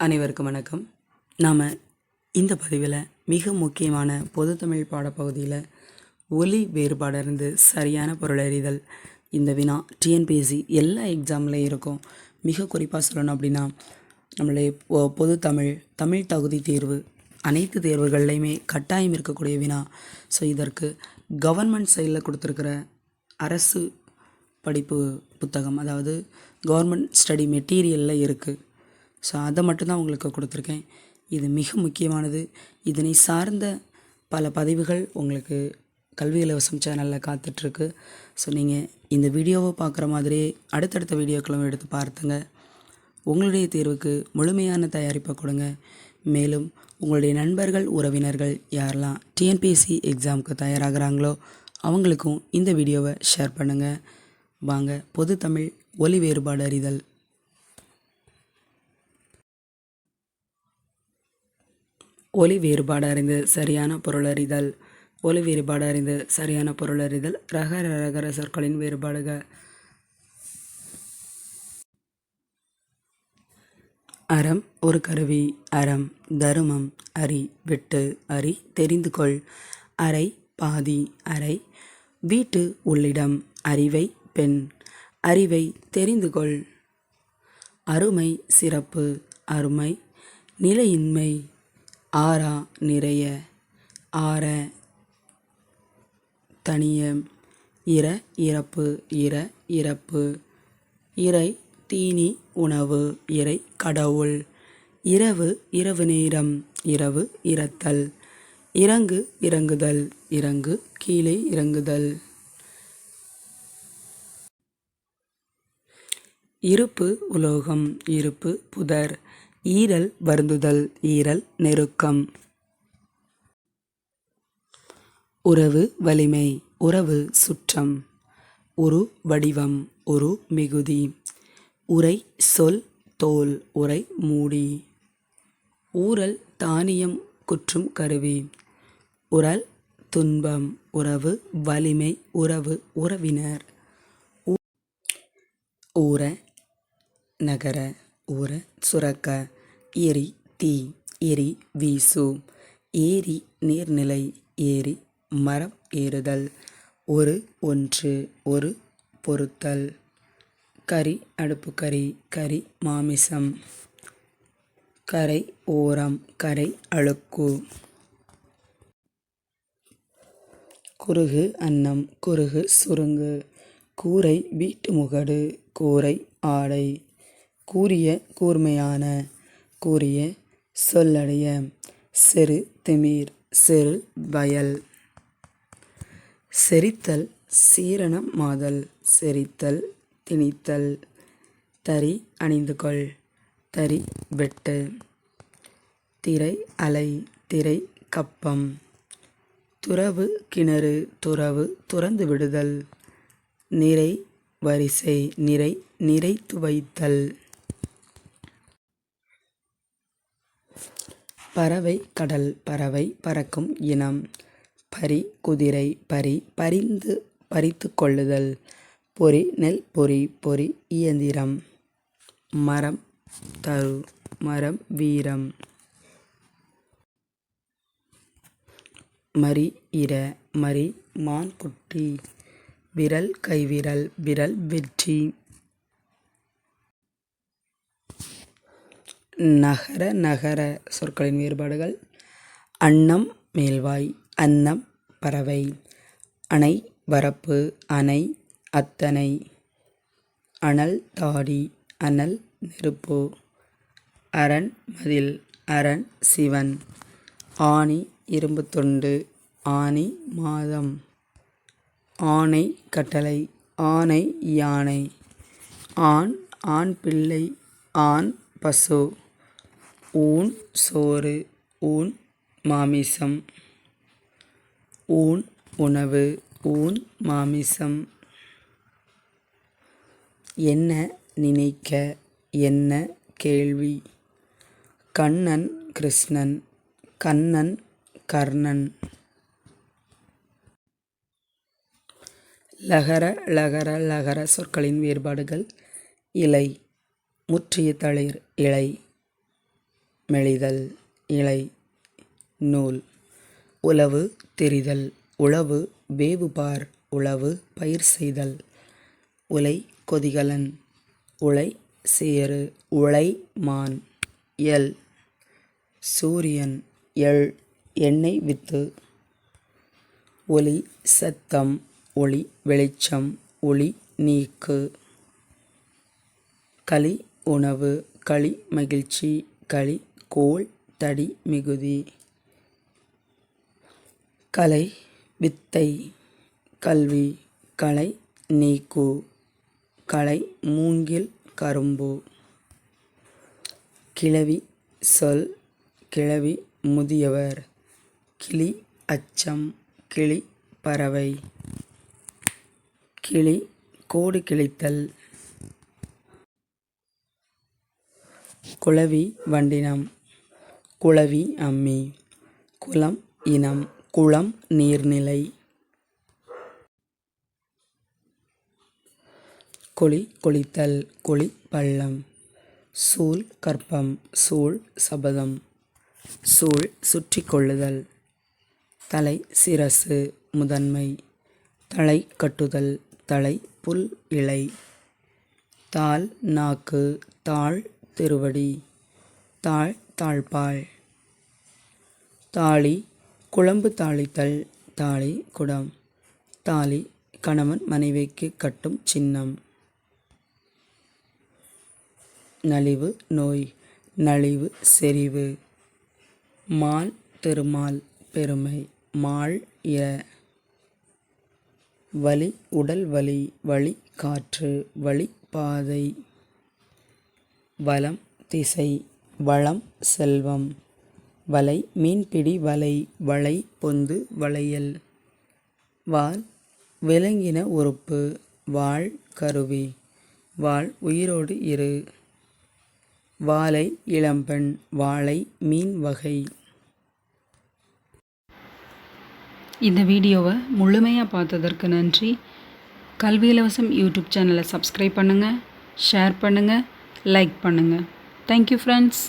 அனைவருக்கும் வணக்கம். நாம் இந்த பதிவில் மிக முக்கியமான பொதுத்தமிழ் பாடப்பகுதியில் ஒலி வேறுபாடிருந்து சரியான பொருளறிதல் இந்த வினா டிஎன்பிஎஸ்சி எல்லா எக்ஸாம்லேயும் இருக்கும். மிக குறிப்பாக சொல்லணும் அப்படின்னா நம்மளுடைய பொது பொதுத்தமிழ் தமிழ் தகுதி தேர்வு அனைத்து தேர்வுகள்லையுமே கட்டாயம் இருக்கக்கூடிய வினா. ஸோ இதற்கு கவர்மெண்ட் சைடில் கொடுத்துருக்கிற அரசு படிப்பு புத்தகம் அதாவது கவர்மெண்ட் ஸ்டடி மெட்டீரியலில் இருக்குது ஸோ அதை மட்டும்தான் உங்களுக்கு கொடுத்துருக்கேன். இது மிக முக்கியமானது. இதனை சார்ந்த பல பதிவுகள் உங்களுக்கு கல்வி இலவசம் சேனலில் காத்துட்ருக்கு. ஸோ நீங்கள் இந்த வீடியோவை பார்க்குற மாதிரி அடுத்தடுத்த வீடியோக்களும் எடுத்து பார்த்துங்க. உங்களுடைய தேர்வுக்கு முழுமையான தயாரிப்பை கொடுங்க. மேலும் உங்களுடைய நண்பர்கள் உறவினர்கள் யாரெல்லாம் டிஎன்பிஎஸ்சி எக்ஸாமுக்கு தயாராகிறாங்களோ அவங்களுக்கும் இந்த வீடியோவை ஷேர் பண்ணுங்கள் வாங்க பொது தமிழ் ஒலி வேறுபாடு அறிதல் ஒலி வேறுபாடு அறிந்து சரியான பொருளறிதல் ஒலி வேறுபாடு அறிந்து சரியான பொருளறிதல் ரகர ரகர சொற்களின் வேறுபாடுகள் அறம் ஒரு கருவி. அறம் தருமம். அரி விட்டு அறி தெரிந்து கொள். அறை பாதி அறை. வீட்டு உள்ளிடம் அறிவை பெண். அறிவை தெரிந்து கொள். அருமை சிறப்பு. அருமை நிலையின்மை. ஆறா நிறைய ஆற தனிய இர இறப்பு இர இறப்பு இறை தீனி உணவு இறை கடவுள் இரவு இரவு நேரம் இரவு இறத்தல் இறங்கு இறங்குதல் இறங்கு கீழே இறங்குதல். இருப்பு உலோகம் இருப்பு புதர் ஈரல் வருந்துதல் ஈரல் நெருக்கம். உறவு வலிமை உறவு சுற்றம். ஒரு வடிவம் ஒரு மிகுதி. உரை சொல் தோல் உரை மூடி. ஊரல் தானியம் குற்றும் கருவி. உரல் துன்பம் உறவு வலிமை உறவு உறவினர். ஊ- ஊர நகர ஊர சுரக்க. எரி தீ எரி வீசு. ஏரி நீர்நிலை ஏரி மரம் ஏறுதல். ஒரு ஒன்று ஒரு பொருத்தல். கறி அடுப்பு கறி கறி மாமிசம். கரை ஓரம் கரை அழுக்கு. குறுகு அன்னம் குறுகு சுருங்கு. கூரை வீட்டு முகடு கூரை ஆடை. கூறிய கூர்மையான கூறிய சொல்லடைய செரு திமிர் செரு வயல். செரித்தல் சீரணம் மாதல் செரித்தல் திணித்தல். தறி அணிந்து கொள் தறி வெட்டு. திரை அலை திரை கப்பம். துறவு கிணறு துறவு துறந்து விடுதல். நிறை வரிசை நிறை நிறைத்து வைத்தல் பறவை கடல் பறவை பறக்கும் இனம். பரி குதிரை பரி பறிந்து பறித்து கொள்ளுதல். பொறி நெல் பொறி பொறி இயந்திரம். மரம் தரு மரம் வீரம். மரி இர மரி மான் குட்டி. விரல் கைவிரல் விரல் வெற்றி. நகர நகர சொற்களின் வேறுபாடுகள். அன்னம் மேல்வாய் அன்னம் பறவை அணை வரப்பு அணை அத்தனை. அனல் தாடி அனல் நெருப்பு. அரண் மதில் அரண் சிவன். ஆணி இரும்பு தொண்டு ஆணி மாதம். ஆணை கட்டளை ஆணை யானை. ஆண் ஆண் பிள்ளை ஆண் பசு. ஊன் சோறு ஊன் மாமிசம். ஊன் உணவு ஊன் மாமிசம். என்ன நினைக்க என்ன கேள்வி? கண்ணன் கிருஷ்ணன் கண்ணன் கர்ணன். லகர லகர லகர சொற்களின் வேறுபாடுகள் இலை முற்றிய தளிர் இலை. மெலிதல் இலை நூல் உழவு தெரிதல் உழவு வேவுபார் உழவு பயிர் செய்தல் உலை கொதிகலன் உலை சேறு உலை மான் எல் சூரியன் எள் எண்ணெய் வித்து ஒளி சத்தம் ஒளி வெளிச்சம் ஒளி நீக்கு களி உணவு களி மகிழ்ச்சி களி கோல் தடி மிகுதி. கலை வித்தை கல்வி கலை நீக்கு. கலை மூங்கில் கரும்பு. கிழவி சொல் கிழவி முதியவர். கிளி அச்சம் கிளி பறவை. கிளி கோடு கிழித்தல். குளவி வண்டினம். குளவி அம்மி. குளம் இனம் குளம் நீர்நிலை. குழி குளித்தல் குழி பள்ளம். சூழ் கற்பம் சூழ் சபதம். சூழ் சுற்றி கொள்ளுதல். தலை சிரசு முதன்மை. தலை கட்டுதல். தலை புல் இலை. தாள் நாக்கு. தாழ் திருவடி. தாழ் தாழ்பாள். தாலி குழம்பு தாளித்தல் தாலி குடம். தாலி கணவன் மனைவிக்கு கட்டும் சின்னம். நலிவு நோய். நலிவு செறிவு. மால் திருமால் பெருமை. மாள் இர வலி உடல் வலி. வழி காற்று. வழி பாதை. வலம் திசை. வளம் செல்வம். வலை மீன்பிடி வலை வளை பொந்து வளையல். வால் விலங்கின உறுப்பு. வாள் கருவி. வாள் உயிரோடு இரு. வாழை இளம்பெண். வாழை மீன் வகை. இந்த வீடியோவை முழுமையாக பார்த்ததற்கு நன்றி. கல்வி இலவசம் யூடியூப் சேனலை சப்ஸ்கிரைப் பண்ணுங்கள் ஷேர் பண்ணுங்கள் லைக் பண்ணுங்கள் தேங்க்யூ ஃப்ரெண்ட்ஸ்